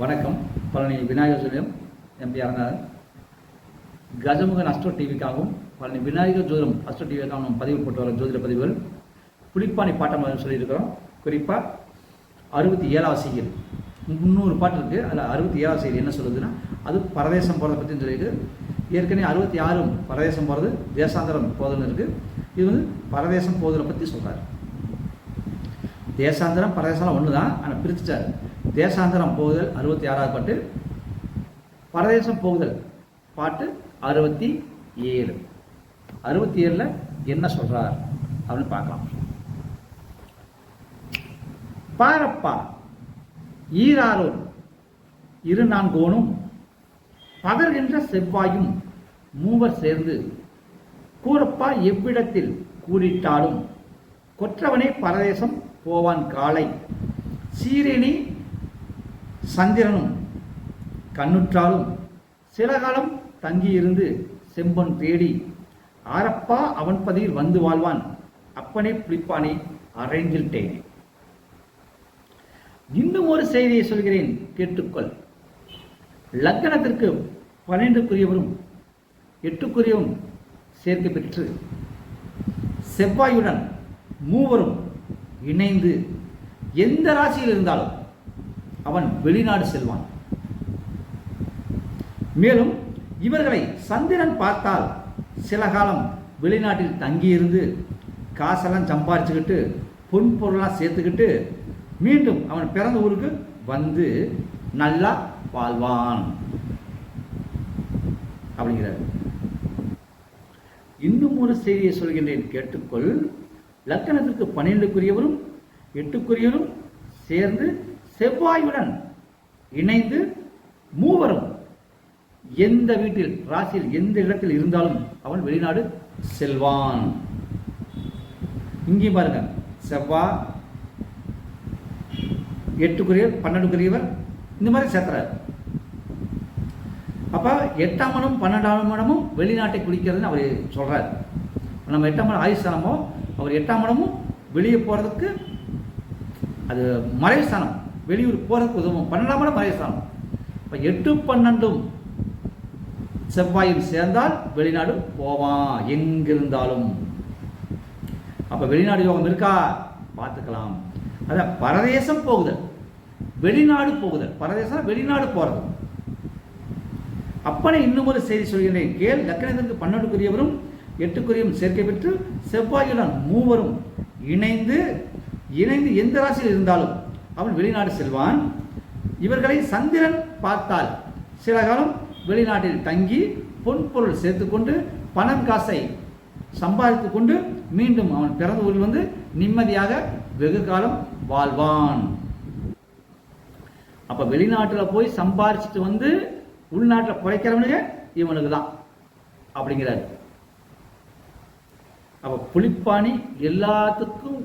வணக்கம். பழனி விநாயகர் ஜோதிடம் MP Aranganathan Gajamugan Astro டிவிக்காகவும் பழனி விநாயகர் ஜோதிடம் அஸ்ட்ரோ டிவிக்காகவும் நம்ம பதிவு போட்டு வர ஜோதிட பதிவுகள் புளிப்பாணி பாட்டம் சொல்லியிருக்கிறோம். குறிப்பாக அறுபத்தி ஏழாவது செய்யுள் முந்நூறு பாட்டு இருக்குது அதில் அறுபத்தி ஏழாவது செய்தி என்ன சொல்லுதுன்னா அது பரதேசம் போகிறத பற்றி சொல்லியிருக்கு. ஏற்கனவே அறுபத்தி ஆறும் பரதேசம் போகிறது தேசாந்தரம் போதல்னு இருக்குது இது வந்து பரதேசம் போதலை பற்றி சொல்கிறார் தேசாந்தரம் பரதேசம்லாம் ஒன்று தான் ஆனால் பிரிச்சுட்டார். தேசாந்தரம் போகுதல் அறுபத்தி ஆறாவது பாட்டு பரதேசம் போகுதல் பாட்டு அறுபத்தி ஏழு. அறுபத்தி ஏழில் என்ன சொல்கிறார் அப்படின்னு பார்க்கலாம். பாரப்பா ஈராரோர் இரு நான்கோனும் பகர்கின்ற செவ்வாயும் மூவர் சேர்ந்து கூறப்பா எவ்விடத்தில் கூடிட்டாலும் கொற்றவனே பரதேசம் போவான் காலை சீரேனி சந்திரனும் கண்ணுற்றாலும் சில காலம் தங்கியிருந்து செம்பன் தேடி ஆரப்பா அவன் பதியில் வந்து வாழ்வான். அப்பனே புளிப்பானே அரைஞ்சில்ட்டேனே இன்னும் ஒரு செய்தியை சொல்கிறேன் கேட்டுக்கொள். லக்கணத்திற்கு பன்னெண்டுக்குரியவரும் எட்டுக்குரியவும் சேர்க்க பெற்று செவ்வாயுடன் மூவரும் இணைந்து எந்த ராசியில் இருந்தாலும் அவன் வெளிநாடு செல்வான். மேலும் இவர்களை சந்திரன் பார்த்தால் சில காலம் வெளிநாட்டில் தங்கியிருந்து காசெல்லாம் சம்பாரிச்சுக்கிட்டு பொன் பொருளாக சேர்த்துக்கிட்டு மீண்டும் அவன் பிறந்த ஊருக்கு வந்து நல்லா வாழ்வான் அப்படிங்கிறார். இன்னும் ஒரு செய்தியை சொல்கின்றேன் கேட்டுக்கொள். லக்கணத்திற்கு பன்னிரெண்டுக்குரியவரும் எட்டுக்குரியவரும் சேர்ந்து செவ்வாயுடன் இணைந்து மூவரும் எந்த வீட்டில் ராசியில் எந்த இடத்தில் இருந்தாலும் அவன் வெளிநாடு செல்வான். இங்கேயும் பாருங்க. செவ்வாய் எட்டுக்குரியவர் பன்னெண்டுக்குரியவர் இந்த மாதிரி சேர்த்துறாரு அப்போ எட்டாம் மனம் பன்னெண்டாம் மனமும் வெளிநாட்டை குறிக்கிறதுன்னு அவர் சொல்கிறார் நம்ம எட்டாம் மனம் ஆயுஸ்தானமோ அவர் எட்டாம் மனமும் வெளியே போகிறதுக்கு அது மறைஸ்தானம் வெளியூர் போகிறதுக்கு உதவும். பன்னெண்டாம் மனம் மறைஸ்தானம் இப்போ எட்டு பன்னெண்டும் செவ்வாயும் சேர்ந்தால் வெளிநாடு போவான் எங்கிருந்தாலும். அப்போ வெளிநாடு யோகம் இருக்கா? பார்த்துக்கலாம். அதான் பரதேசம் போகுதல். வெளிநாடு போகுதல். பரதேசம் வெளிநாடு போகிறது அப்பனே இன்னும் ஒரு செய்தி சொல்கிறேன் கேள் லக்கணத்திற்கு பன்னெண்டுக்குரியவரும் எட்டுக்குரியவரும் சேர்க்கை பெற்று செவ்வாயுடன் மூவரும் இணைந்து இணைந்து எந்த ராசியில் இருந்தாலும் அவன் வெளிநாடு செல்வான். இவர்களை சந்திரன் பார்த்தால் சில காலம் வெளிநாட்டில் தங்கி பொன் பொருள் சேர்த்துக்கொண்டு பணம் காசை சம்பாதித்து கொண்டு மீண்டும் அவன் பிறந்த ஊரில் வந்து நிம்மதியாக வெகு காலம் வாழ்வான். அப்ப வெளிநாட்டில் போய் சம்பாரிச்சிட்டு வந்து உள்நாட்டில் குறைக்கிறவனுங்க இவனுக்கு தான் அப்படிங்கிறாரு. அப்ப புளிப்பாணி எல்லாத்துக்கும்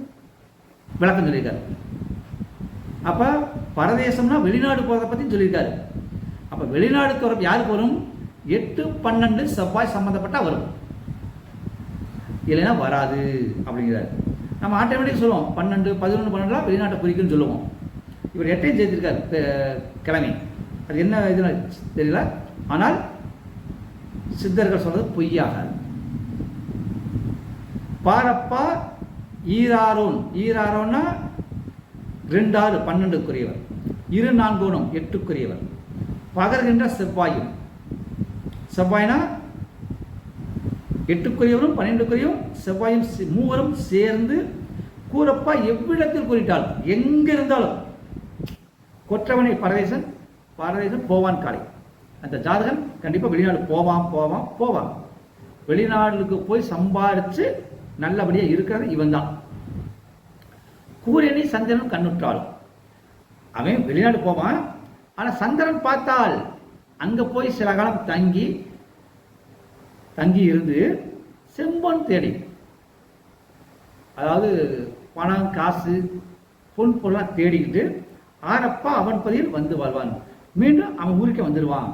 விளக்கம் சொல்லியிருக்காரு. அப்போ பரதேசம்னா வெளிநாடு போகிறத பற்றி சொல்லியிருக்காரு. அப்போ வெளிநாடு தொடர்பு யாருக்கு வரும்? எட்டு பன்னெண்டு செவ்வாய் சம்மந்தப்பட்டால் வரும் இல்லைன்னா வராது அப்படிங்கிறாரு. நம்ம ஆட்டோமேட்டிக் சொல்லுவோம் பன்னெண்டு பதினொன்று பன்னெண்டுலாம் வெளிநாட்டை குறிக்குன்னு சொல்லுவோம். இவர் எட்டையும் சேர்த்திருக்காரு கிழமை. அது என்ன இதுன்னு தெரியல. ஆனால் சித்தர்கள் சொல்றது பொய்யாகாது பாரப்பா ஈராரோன். ஈராரோன்னா ரெண்டு ஆறு பன்னெண்டுக்குரியவர். இரு நான்கோணம் எட்டுக்குரியவர். பகர்கின்ற செவ்வாயும். செவ்வாய்னா எட்டுக்குரியவரும் பன்னெண்டுக்குரியவும் செவ்வாயும் மூவரும் சேர்ந்து கூறப்பா எவ்விடத்தில் குறிட்டால் எங்க இருந்தாலும் கொற்றவனை பரதேசன் பரதேசன் போவான் காலை. அந்த ஜாதகன் கண்டிப்பாக வெளிநாடு போவான் போவான் போவான். வெளிநாடுக்கு போய் சம்பாரித்து நல்லபடியாக இருக்கிறது இவன் தான் கூரியனை சந்திரன் கண்ணுற்றாள். அவன் வெளிநாடு போவான். ஆனால் சந்திரன் பார்த்தால் அங்கே போய் சில காலம் தங்கி தங்கி இருந்து செம்பன் தேடி அதாவது பணம் காசு பொன் பொருளாக தேடிக்கிட்டு ஆரப்பா அவன் பதில் வந்து வாழ்வான். மீண்டும் அவன் ஊருக்கே வந்துடுவான்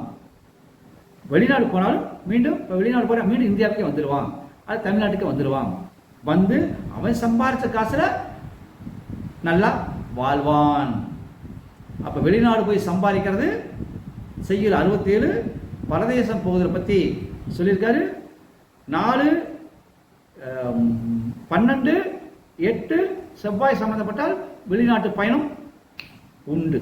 வெளிநாடு போனாலும் மீண்டும் இப்போ வெளிநாடு போனால் மீண்டும் இந்தியாவுக்கே வந்துடுவான் அது தமிழ்நாட்டுக்கே வந்துடுவான் வந்து அவன் சம்பாரித்த காசில் நல்லா வாழ்வான். அப்போ வெளிநாடு போய் சம்பாதிக்கிறது செய்யுள் அறுபத்தேழு பரதேசம் போவதை பற்றி சொல்லியிருக்காரு. நாலு பன்னெண்டு எட்டு செவ்வாய் சம்மந்தப்பட்டால் வெளிநாட்டு பயணம் உண்டு.